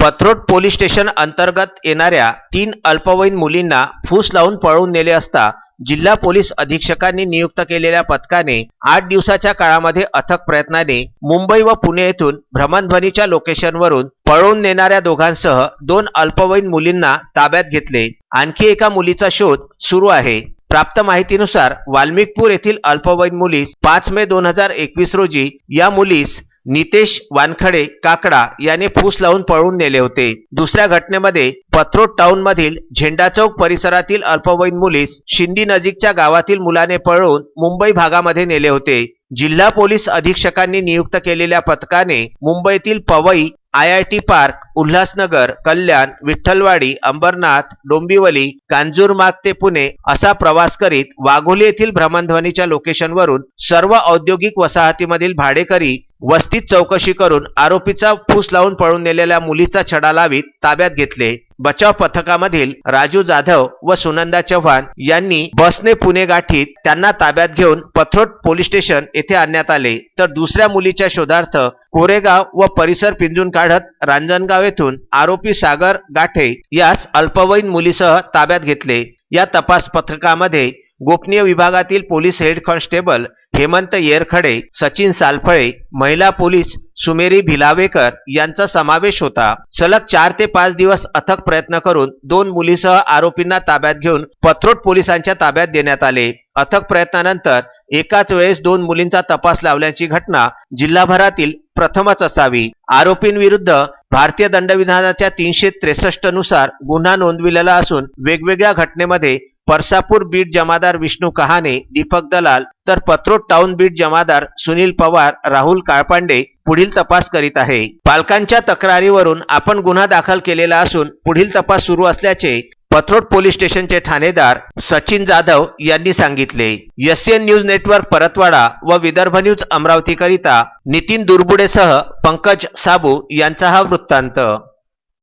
Pathrod police station अंतर्गत येणाऱ्या तीन अल्पवयीन मुलींना फूस लावून पळवून नेले असता जिल्हा पोलीस अधीक्षकांनी नियुक्त केलेल्या पथकाने आठ दिवसाच्या काळामध्ये अथक प्रयत्नाने मुंबई व पुणे येथून भ्रमणध्वनीच्या लोकेशनवरून पळवून नेणाऱ्या दोघांसह दोन अल्पवयीन मुलींना ताब्यात घेतले. आणखी एका मुलीचा शोध सुरू आहे. प्राप्त माहितीनुसार वाल्मिकपूर येथील अल्पवयीन मुलीस पाच मे दोन हजार एकवीस रोजी या मुलीस नितेश वानखडे काकडा याने फूस लावून पळवून नेले होते. दुसऱ्या घटनेमध्ये पथरोड टाउन मधील झेंडा चौक परिसरातील अल्पवयीन मुलीस शिंदी नजीकच्या गावातील मुलाने पळून मुंबई भागामध्ये नेले होते. जिल्हा पोलीस अधीक्षकांनी नियुक्त केलेल्या पथकाने मुंबईतील Powai I I T park Ulhasnagar Kalyan Vitthalwadi Ambernath Dombivli Kanjurmarg ते पुणे असा प्रवास करीत वाघोली येथील भ्रमणध्वनीच्या लोकेशनवरून सर्व औद्योगिक वसाहतीमधील भाडेकरी वस्तीत चौकशी करून आरोपीचा फूस लावून पळून नेलेल्या मुलीचा छडा लावीत ताब्यात घेतले. बचाव पथकामधील राजू जाधव व सुनंदा चव्हाण यांनी बसने पुणे गाठीत त्यांना ताब्यात घेऊन पथरोट पोलीस स्टेशन येथे आणण्यात आले. तर दुसऱ्या मुलीच्या शोधार्थ कोरेगाव व परिसर पिंजून काढत रांजणगाव येथून आरोपी सागर गाठे यास अल्पवयीन मुलीसह ताब्यात घेतले. या तपास पथकामध्ये गोपनीय विभागातील police head constable Hemant Yerkhade Sachin Salphale महिला पोलीस सुमेरी भिलावेकर यांचा समावेश होता. सलग चार ते पाच दिवस अथक प्रयत्न करून दोन मुलीसह आरोपींना ताब्यात घेऊन पथरोड पोलिसांच्या ताब्यात देण्यात आले. अथक प्रयत्नानंतर एकाच वेळेस दोन मुलींचा तपास लावल्याची घटना जिल्हाभरातील प्रथमच असावी. आरोपींविरुद्ध भारतीय दंडविधानाच्या तीनशे त्रेसष्टनुसार गुन्हा नोंदविलेला असून वेगवेगळ्या घटनेमध्ये परसापूर बीट जमादार विष्णू कहाणे दीपक दलाल तर पत्रोड टाउन बीट जमादार सुनील पवार राहुल काळपांडे पुढील तपास करीत आहे. पालकांच्या तक्रारीवरून आपण गुन्हा दाखल केलेला असून पुढील तपास सुरू असल्याचे पथरोड पोलीस स्टेशनचे ठाणेदार सचिन जाधव यांनी सांगितले. S N news network Paratwada व विदर्भ न्यूज अमरावतीकरिता नितीन दुर्बुडेसह पंकज साबू यांचा हा वृत्तांत.